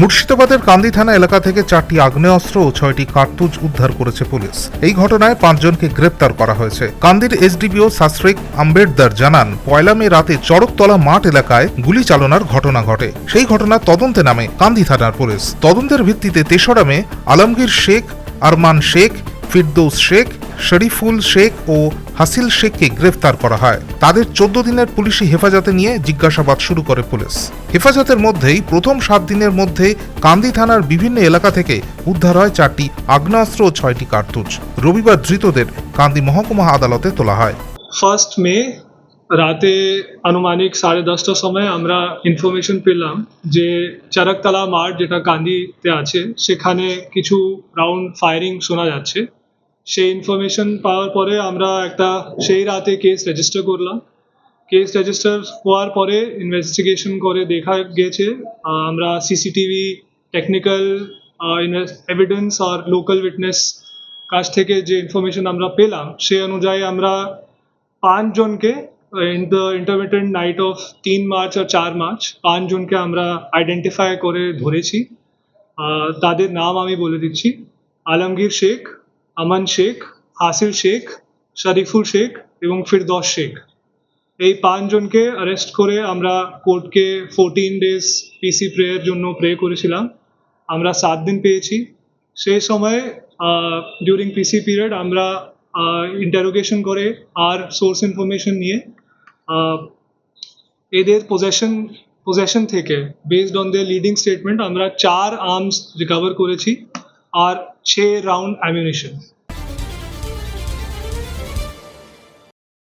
মুর্শিদাবাদের কান্দি থানা এলাকা থেকে চারটি আগ্নেয়াস্ত্র ও ছয়টি কার্তুজ উদ্ধার করেছে পুলিশ। এই ঘটনায় পাঁচজনকে গ্রেপ্তার করা হয়েছে। কান্দির এসডিপিও সাশ্রিক আম্বেদদার জানান, পয়লা মে রাতে চড়কতলা মাঠ এলাকায় গুলি চালনার ঘটনা ঘটে। সেই ঘটনার তদন্তে নামে কান্দি থানার পুলিশ। তদন্তের ভিত্তিতে তেসরা মে আলমগীর শেখ, আরমান শেখ, ফিরদৌস শেখ শরীফুল শেখ ও হাসিল শেখকে গ্রেফতার করা হয়। তাদের চোদ্দ দিনের পুলিশি হেফাজতে নিয়ে জিজ্ঞাসাবাদ শুরু করে পুলিশ। হেফাজতের মধ্যেই প্রথম সাত দিনের মধ্যে কান্দি থানার বিভিন্ন এলাকা থেকে উদ্ধার হয় চারটি আগ্নেয়াস্ত্র ও ছয়টি কার্তুজ। রবিবার ধৃতদের কান্দি মহকুমা আদালতে তোলা হয়। ফার্স্ট মে, রাতে আনুমানিক সাড়ে দশটার সময় আমরা ইনফরমেশন পেলাম যে চারকতলা মাঠ যেটা কান্দিতে আছে, সেখানে কিছু রাউন্ড ফায়ারিং শোনা যাচ্ছে। সেই ইনফরমেশন পাওয়ার পরে আমরা একটা সেই রাতে কেস রেজিস্টার করলাম। কেস রেজিস্টার হওয়ার পরে ইনভেস্টিগেশন করে দেখা গেছে আমরা সিসিটিভি টেকনিক্যাল এভিডেন্স আর লোকাল উইটনেস কাছ থেকে যে ইনফরমেশন আমরা পেলাম সেই অনুযায়ী আমরা পাঁচজনকে in the intermediate night of তিন মার্চ আর চার মার্চ, পাঁচজনকে আমরা আইডেন্টিফাই করে ধরেছি। তাদের নাম আমি বলে দিচ্ছি। আলমগীর শেখ আমান শেখ হাসিল শেখ, শরীফুল শেখ এবং ফিরদৌস শেখ। এই পাঁচজনকে অ্যারেস্ট করে আমরা কোর্টকে ফোরটিন ডেজ পিসি প্রেয়ের জন্য প্রে করেছিলাম। আমরা সাত দিন পেয়েছি। সেই সময় ডিউরিং পিসি পিরিয়ড আমরা ইন্টারোগেশন করে আর সোর্স ইনফরমেশন নিয়ে এদের পজেশন পজেশন থেকে based on their leading statement আমরা চার আর্মস রিকভার করেছি। আর ছ রাউন্ড অ্যামিউনিশন